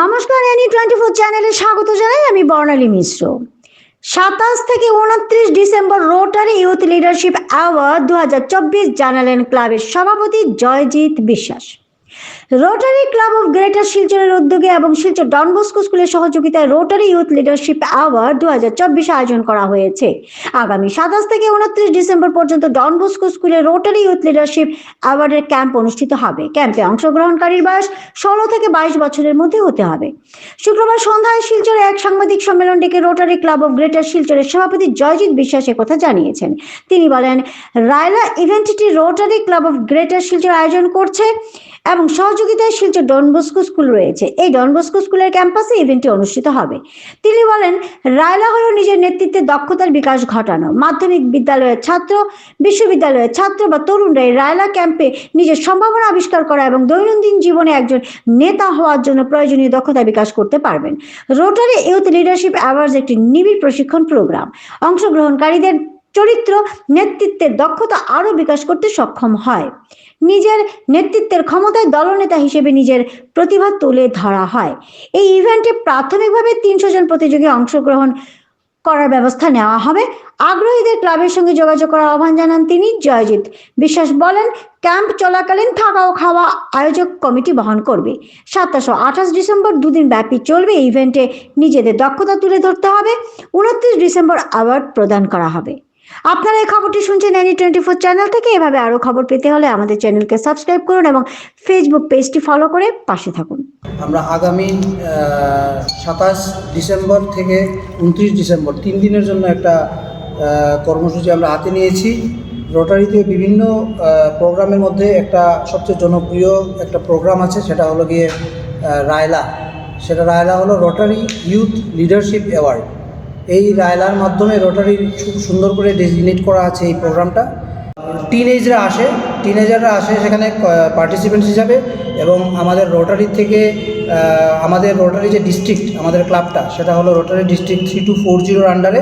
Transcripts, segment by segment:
নমস্কার, any twenty four চ্যানেলে স্বাগত জানাই আমি বর্ণালী মিশ্র। সাতাশ থেকে উনত্রিশ December rotary youth leadership award দু হাজার চব্বিশ জানালেন ক্লাবের সভাপতি জয়জিৎ বিশ্বাস। রোটারি ক্লাব অফ গ্রেটার শিলচরের উদ্যোগে এবং শিলচর ডনবস্কো স্কুলের সহযোগিতায় রোটারি ইউথ লিডারশিপ অ্যাওয়ার্ড দু আয়োজন করা হয়েছে। আগামী সাতাশ থেকে উনত্রিশ ডিসেম্বর পর্যন্ত ডন ডনবস্কো স্কুলে রোটারি ইউথ লিডারশিপ অ্যাওয়ার্ডের ক্যাম্প অনুষ্ঠিত হবে। ক্যাম্পে অংশগ্রহণকারীর বয়স ষোলো থেকে বাইশ বছরের মধ্যে হতে হবে। শুক্রবার সন্ধ্যায় শিলচরে এক সাংবাদিক সম্মেলন ডেকে রোটারি ক্লাব অফ গ্রেটার শিলচরের সভাপতি জয়জিৎ বিশ্বাস কথা জানিয়েছেন। তিনি বলেন, RYLA ইভেন্টটি rotary club of greater Silchar আয়োজন করছে এবং সহযোগিতায় শিলচর ডনবস্কো স্কুল রয়েছে। এই ডনবস্কো স্কুলের ক্যাম্পাসে ইভেন্টটি অনুষ্ঠিত হবে। তিনি বলেন রায়লা হল নিজের নেতৃত্বে দক্ষতার বিকাশ ঘটানো। মাধ্যমিক বিদ্যালয়ের ছাত্র, বিশ্ববিদ্যালয়ের ছাত্র বা তরুণরা এই রায়লা ক্যাম্পে নিজের সম্ভাবনা আবিষ্কার করা এবং দৈনন্দিন জীবনে একজন নেতা হওয়ার জন্য প্রয়োজনীয় দক্ষতা বিকাশ করতে পারবেন। রোটারি ইউথ লিডারশিপ অ্যাওয়ার্ডস একটি নিবিড় প্রশিক্ষণ প্রোগ্রাম। অংশগ্রহণকারীদের চরিত্র নেতৃত্বের দক্ষতা আরও বিকাশ করতে সক্ষম হয়। নিজের নেতৃত্বের ক্ষমতায় দলনেতা হিসেবে নিজের প্রতিভা তুলে ধরা হয়। এই ইভেন্টে প্রাথমিকভাবে তিনশো জন প্রতিযোগী অংশগ্রহণ করার ব্যবস্থা নেওয়া হবে। আগ্রহীদের ক্লাবের সঙ্গে যোগাযোগ করার আহ্বান জানান তিনি। জয়জিৎ বিশ্বাস বলেন, ক্যাম্প চলাকালীন থাকা ও খাওয়া আয়োজক কমিটি বহন করবে। সাতাশো আঠাশ ডিসেম্বর দুদিন ব্যাপী চলবে ইভেন্টে নিজেদের দক্ষতা তুলে ধরতে হবে। উনত্রিশ ডিসেম্বর অ্যাওয়ার্ড প্রদান করা হবে। আপনারা এই খবরটি শুনছেন এনি টোয়েন্টি ফোর চ্যানেল থেকে। এভাবে আরও খবর পেতে হলে আমাদের চ্যানেলকে সাবস্ক্রাইব করুন এবং ফেসবুক পেজটি ফলো করে পাশে থাকুন। আমরা আগামী সাতাশ ডিসেম্বর থেকে উনত্রিশ ডিসেম্বর তিন দিনের জন্য একটা কর্মসূচি আমরা হাতে নিয়েছি। রোটারিতে বিভিন্ন প্রোগ্রামের মধ্যে একটা সবচেয়ে জনপ্রিয় একটা প্রোগ্রাম আছে, সেটা হলো গিয়ে রায়লা। সেটা রায়লা হলো রোটারি ইউথ লিডারশিপ অ্যাওয়ার্ড এই রায়লার মাধ্যমে রোটারি খুব সুন্দর করে ডেজিগনেট করা আছে এই প্রোগ্রামটা। টিনেজরা আসে, টিনেজাররা আসে সেখানে পার্টিসিপেন্টস হিসাবে এবং আমাদের রোটারি থেকে আমাদের রোটারি যে ডিস্ট্রিক্ট আমাদের ক্লাবটা সেটা হলো rotary district three two four জিরোর আন্ডারে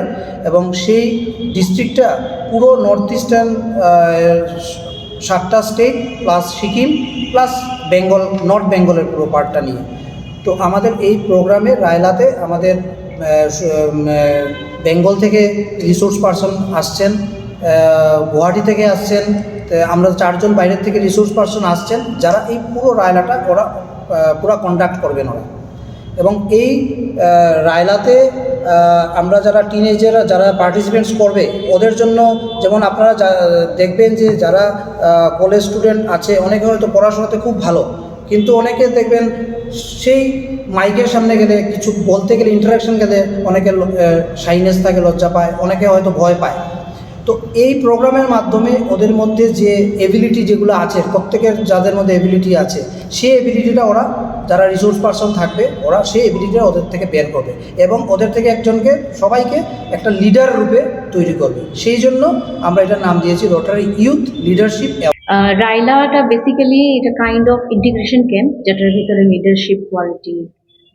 এবং সেই ডিস্ট্রিক্টটা পুরো নর্থ ইস্টার্ন সাতটা state plus Sikkim plus Bengal north বেঙ্গলের পুরো পার্টটা নিয়ে। তো আমাদের এই প্রোগ্রামে রায়লাতে আমাদের বেঙ্গল থেকে রিসোর্স পার্সন আসছেন গুয়াহাটি থেকে আসছেন আমরা চারজন বাইরের থেকে রিসোর্স পার্সন আসছেন, যারা এই পুরো রায়লাটা ওরা পুরো কন্ডাক্ট করবেন ওরা। এবং এই রায়লাতে আমরা যারা টিনেজাররা যারা পার্টিসিপেন্টস করবে, ওদের জন্য যেমন আপনারা দেখবেন যে যারা কলেজ স্টুডেন্ট আছে, অনেকে হয়তো পড়াশোনাতে খুব ভালো কিন্তু অনেকে দেখবেন সেই মাইকের সামনে গেলে কিছু বলতে গেলে ইন্টারাকশন গেলে অনেকে শাইনেস থাকে, লজ্জা পায়, অনেকে হয়তো ভয় পায়। তো এই প্রোগ্রামের মাধ্যমে ওদের মধ্যে যে এবিলিটি যেগুলো আছে, প্রত্যেকের যাদের মধ্যে এবিলিটি আছে, সেই এবিলিটিটা ওরা, যারা রিসোর্স পারসন থাকবে, ওরা সেই এবিলিটিটা ওদের থেকে বের করবে এবং ওদের থেকে একজনকে, সবাইকে একটা লিডার রূপে তৈরি করবে। সেই জন্য আমরা এটার নাম দিয়েছি রোটারি ইউথ লিডারশিপ রাইলাটা বেসিক্যালি এটা কাইন্ড অফ ইন্টিগ্রেশন ক্যাম্প যেটার ভিতরে লিডারশিপ কোয়ালিটি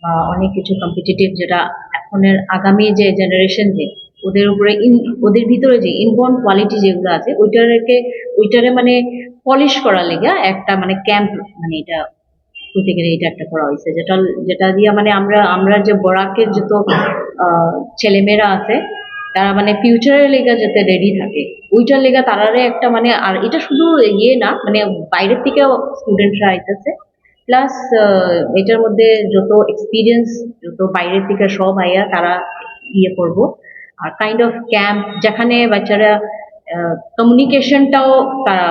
বা অনেক কিছু কম্পিটিটিভ যেটা এখনের আগামী যে জেনারেশন যে, ওদের উপরে ইন ওদের ভিতরে যে ইনবর্ন কোয়ালিটি যেগুলো আছে ওইটাকে ওইটারে মানে পলিশ করা লেগে একটা মানে ক্যাম্প মানে এটা হইতে গেলে এটা একটা করা হয়েছে যেটা যেটা দিয়ে মানে আমরা আমরা যে বরাকের যত ছেলেমেয়েরা আছে তারা মানে ফিউচারের লেগে যাতে রেডি থাকে। ওইটার লেগে তারারে একটা মানে আর এটা শুধু ইয়ে না মানে বাইরের থেকেও স্টুডেন্টরা আইতেছে। প্লাস এটার মধ্যে যত এক্সপিরিয়েন্স যত বাইরের থেকে সব আইয়া তারা ইয়ে করব। আর কাইন্ড অফ ক্যাম্প যেখানে বাচ্চারা কমিউনিকেশনটাও তারা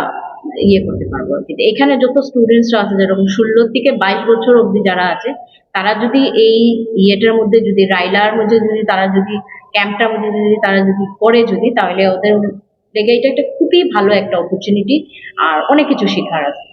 ইয়ে করতে পারব আর কি। এখানে যত স্টুডেন্টসরা আছে, যেরকম ষোলো থেকে বাইশ বছর অবধি যারা আছে, তারা যদি এই ইয়েটার মধ্যে যদি, রাইলার মধ্যে যদি তারা যদি ক্যাম্পটার মধ্যে যদি তারা যদি করে যদি, তাহলে ওদের দেখে এটা একটা খুবই ভালো একটা অপরচুনিটি আর অনেক কিছু শেখার আছে।